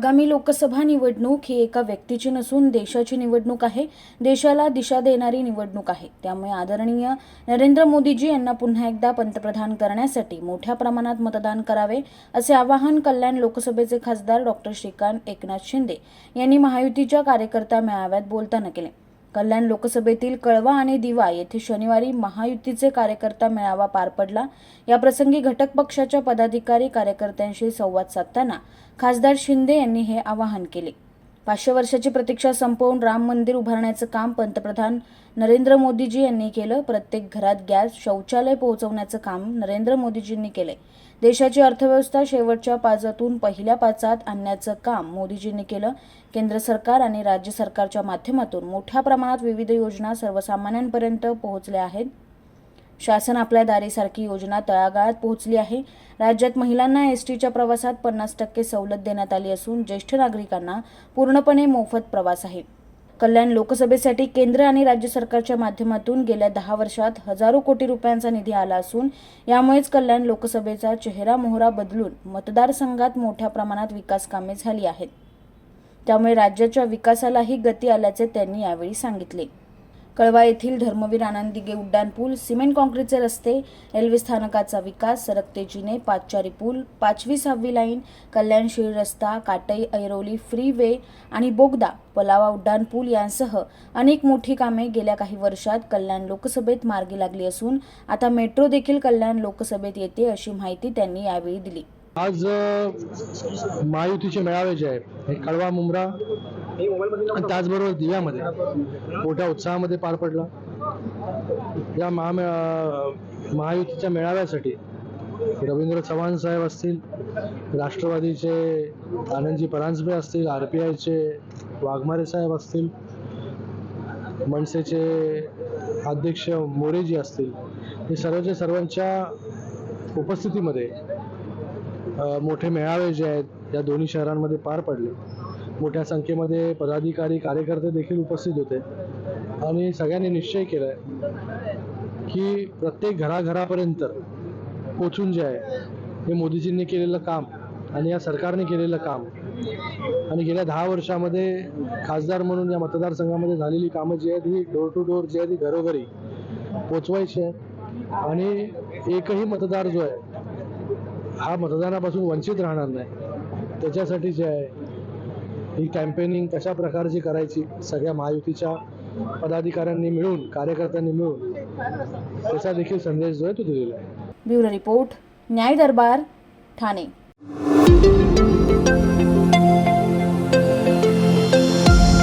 आगामी लोकसभा निवडणूक ही एका व्यक्तीची नसून देशाची निवडणूक आहे. देशाला दिशा देणारी निवडणूक आहे. त्यामुळे आदरणीय नरेंद्र मोदीजी यांना पुन्हा एकदा पंतप्रधान करण्यासाठी मोठ्या प्रमाणात मतदान करावे असे आवाहन कल्याण लोकसभेचे खासदार डॉक्टर श्रीकांत एकनाथ शिंदे यांनी महायुतीच्या कार्यकर्ता मेळाव्यात बोलताना केले. कल्याण लोकसभेतील कळवा आणि दिवा येथे शनिवारी महायुतीचे कार्यकर्ता मेळावा पार पडला. या प्रसंगी घटक पक्षाच्या पदाधिकारी कार्यकर्त्यांशी संवाद साधताना खासदार शिंदे यांनी हे आवाहन केले. पाचशे वर्षाची प्रतीक्षा संपवून राम मंदिर उभारण्याचं काम पंतप्रधान नरेंद्र मोदीजी यांनी केलं. प्रत्येक घरात गॅस शौचालय पोहोचवण्याचं काम नरेंद्र मोदीजींनी केले देशाची अर्थव्यवस्था शेवटच्या पाचातून पहिल्या पाचात आणण्याचं काम मोदीजींनी केलं. केंद्र सरकार आणि राज्य सरकारच्या माध्यमातून मोठ्या प्रमाणात विविध योजना सर्वसामान्यांपर्यंत पोहोचल्या आहेत. शासन आपल्या दारीसारखी योजना तळागाळात पोहोचली आहे. राज्यात महिलांना एस टीच्या प्रवासात पन्नास टक्के सवलत देण्यात आली असून ज्येष्ठ नागरिकांना पूर्णपणे मोफत प्रवास आहे. कल्याण लोकसभेसाठी केंद्र आणि राज्य सरकारच्या माध्यमातून गेल्या दहा वर्षात हजारो कोटी रुपयांचा निधी आला असून यामुळेच कल्याण लोकसभेचा चेहरा मोहरा बदलून मतदारसंघात मोठ्या प्रमाणात विकास कामे झाली आहेत. त्यामुळे राज्याच्या विकासालाही गती आल्याचे त्यांनी यावेळी सांगितले. कळवा येथील धर्मवीर आनंद दिघे उड्डाणपूल सिमेंट काँक्रीटचे रस्ते रेल्वे स्थानकाचा विकास सरकते जिने पाचचारी पूल पाचवी सहावी लाईन कल्याणशील रस्ता काटई ऐरोली फ्री वे आणि बोगदा पलावा उड्डाणपूल यांसह अनेक मोठी कामे गेल्या काही वर्षात कल्याण लोकसभेत मार्गी लागली असून आता मेट्रो देखील कल्याण लोकसभेत येते अशी माहिती त्यांनी यावेळी दिली. आज महायुतीचे मेळावे जे आहेत हे कळवा मुंब्रा आणि त्याचबरोबर दिव्यामध्ये मोठ्या उत्साहामध्ये पार पडला. या महामे महायुतीच्या मेळाव्यासाठी रवींद्र चव्हाण साहेब असतील राष्ट्रवादीचे आनंदजी परांजपे असतील आर पी आयचे वाघमारे साहेब असतील मनसेचे अध्यक्ष मोरेजी असतील हे सर्वच्या सर्वांच्या उपस्थितीमध्ये मोठे मेळावे जे आहेत या दोन्ही शहरांमध्ये पार पडले. मोठ्या संख्येमध्ये पदाधिकारी कार्यकर्ते देखील उपस्थित होते. आणि सगळ्यांनी निश्चय केला आहे की प्रत्येक घराघरापर्यंत पोचून जे आहे हे मोदीजींनी केलेलं काम आणि या सरकारने केलेलं काम आणि गेल्या दहा वर्षामध्ये खासदार म्हणून या मतदारसंघामध्ये झालेली कामं जी आहेत ही डोर टू डोर जी आहे ती घरोघरी पोचवायची आहे. आणि एकही मतदार जो आहे हा मतदानापासून वंचित राहणार नाही. त्याच्यासाठी जे आहे ही कॅम्पेनिंग कशा प्रकारची करायची सगळ्या महायुतीच्या पदाधिकाऱ्यांनी मिळून कार्यकर्त्यांनी मिळून त्याचा देखील संदेश जो आहे तो दिलेला आहे. ब्युरो रिपोर्ट न्याय दरबार ठाणे.